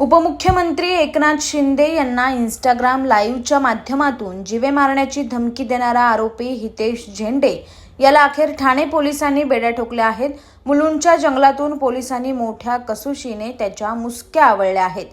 उपमुख्यमंत्री एकनाथ शिंदे यांना इंस्टाग्राम लाईव्हच्या माध्यमातून जीवे मारण्याची धमकी देणारा आरोपी हितेश झेंडे याला अखेर ठाणे पोलिसांनी बेड्या ठोकल्या आहेत. मुलुंडच्या जंगलातून पोलिसांनी मोठ्या कसुशीने त्याच्या मुसक्या आवळल्या आहेत.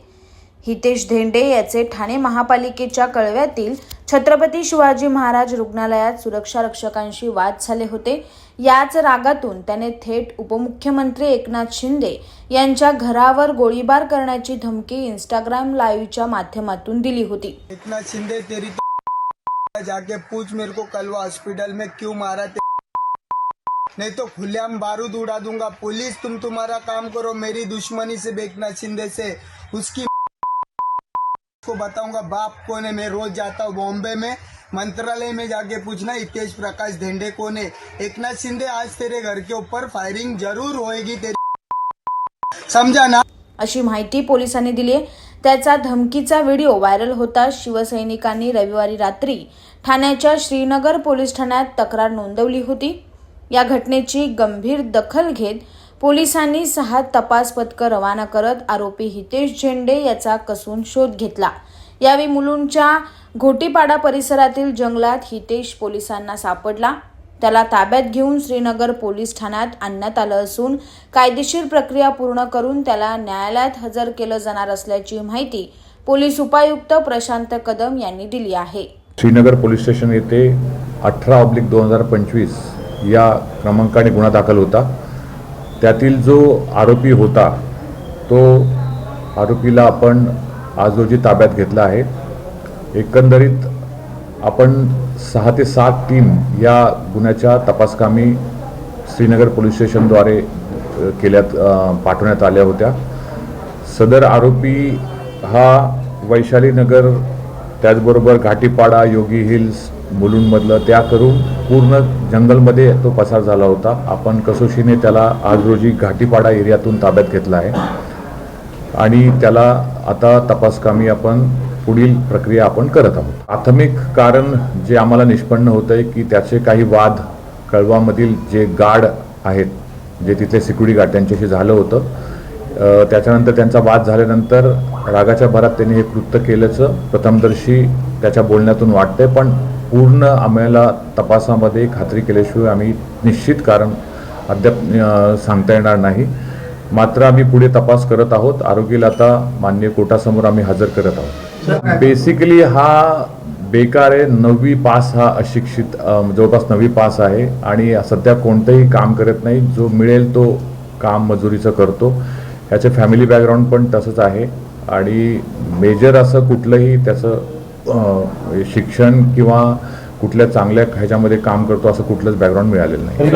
हितेश धेंडे याचे ठाणे महापालिकेच्या कळव्यातील छत्रपती शिवाजी महाराज रुग्णालयात सुरक्षा रक्षकांशी वाद झाले होते. याच रागातून त्याने थेट उपमुख्यमंत्री एकनाथ शिंदे यांच्या घरावर गोळीबार करण्याची धमकी इंस्टाग्राम लाईव्हच्या माध्यमातून दिली होती. एकनाथ शिंदे तेरी तो जाके पूछ मेरे को कलवा हॉस्पिटल में क्यों मारा ते नहीं तो खुलेआम बारूद उड़ा दूंगा। पुलिस तुम तुम्हारा काम करो मेरी दुश्मनी से एकनाथ शिंदे से। उसकी को बताऊंगा बाप कौन है? मैं रोज जाता हूँ बॉम्बे में। मंत्रालय में जाके पूछना हितेश प्रकाश धेंडे कौन है एकनाथ शिंदे आज तेरे घर के ऊपर फायरिंग जरूर होएगी तेरी। समझा ना? अशी माहिती पोलिसांनी दिली आहे. त्याचा धमकीचा व्हिडिओ व्हायरल होता शिवसैनिकांनी रविवारी रात्री. ठाण्याच्या श्रीनगर पोलीस ठाण्यात तक्रार नोंदवली होती. या घटनेची गंभीर दखल घेत पोलिसांनी सहा तपास पथकं रवाना करत आरोपी हितेश झेंडे याचा कसून शोध घेतला. यावेळी मुलुंडच्या घोटीपाडा परिसरातील जंगलात हितेश पोलिसांना सापडला. त्याला ताब्यात घेऊन श्रीनगर पोलीस ठाण्यात आणण्यात आलं असून कायदेशीर प्रक्रिया पूर्ण करून त्याला न्यायालयात हजर केलं जाणार असल्याची माहिती पोलीस उपायुक्त प्रशांत कदम यांनी दिली आहे. श्रीनगर पोलीस स्टेशन येथे अठरा ऑब्लिक दोन हजार पंचवीस या क्रमांकाने गुन्हा दाखल होता. त्यातील जो आरोपी होता तो आरोपीला आपण आज रोजी ताब्यात घेतला आहे एकंदरीत आपण सहा ते सात टीम या गुन्ह्याच्या तपासकामी श्रीनगर पोलीस स्टेशनद्वारे केल्यात पाठवण्यात आल्या होत्या. सदर आरोपी हा वैशालीनगर त्याचबरोबर घाटीपाडा योगी हिल्स मुलुंडमधलं त्या करून पूर्ण जंगलमध्ये तो पसार झाला होता. आपण कसोशीने त्याला आज रोजी घाटीपाडा एरियातून ताब्यात घेतला आहे. आणि त्याला आता तपासकामी आपण पुढील प्रक्रिया आपण करत आहोत. प्राथमिक कारण जे आम्हाला निष्पन्न होतं आहे की त्याचे काही वाद कळवामधील जे गाड आहेत जे तिथले सिक्युरिटी गार्ड त्यांच्याशी झालं होतं त्याच्यानंतर त्यांचा वाद झाल्यानंतर रागाच्या भरात त्यांनी हे कृत्य केल्याचं प्रथमदर्शी त्याच्या बोलण्यातून वाटतंय पण पूर्ण आम्हाला तपासामध्ये खात्री केल्याशिवाय आम्ही निश्चित कारण अद्याप सांगता येणार नाही. मात्र आम्ही पुढे तपास करत आहोत. आरोग्याला आता मान्य कोर्टासमोर आम्ही हजर करत आहोत. बेसिकली हा बेकार आहे नववी पास हा अशिक्षित जवळपास नववी पास आहे आणि सध्या कोणतंही काम करत नाही. जो मिळेल तो काम मजुरीचं करतो. ह्याचं फॅमिली बॅकग्राऊंड पण तसंच आहे आणि मेजर असं कुठलंही त्याचं शिक्षण किंवा कुठल्या चांगल्या ह्याच्यामध्ये काम करतो असं कुठलंच बॅकग्राऊंड मिळालेलं नाही.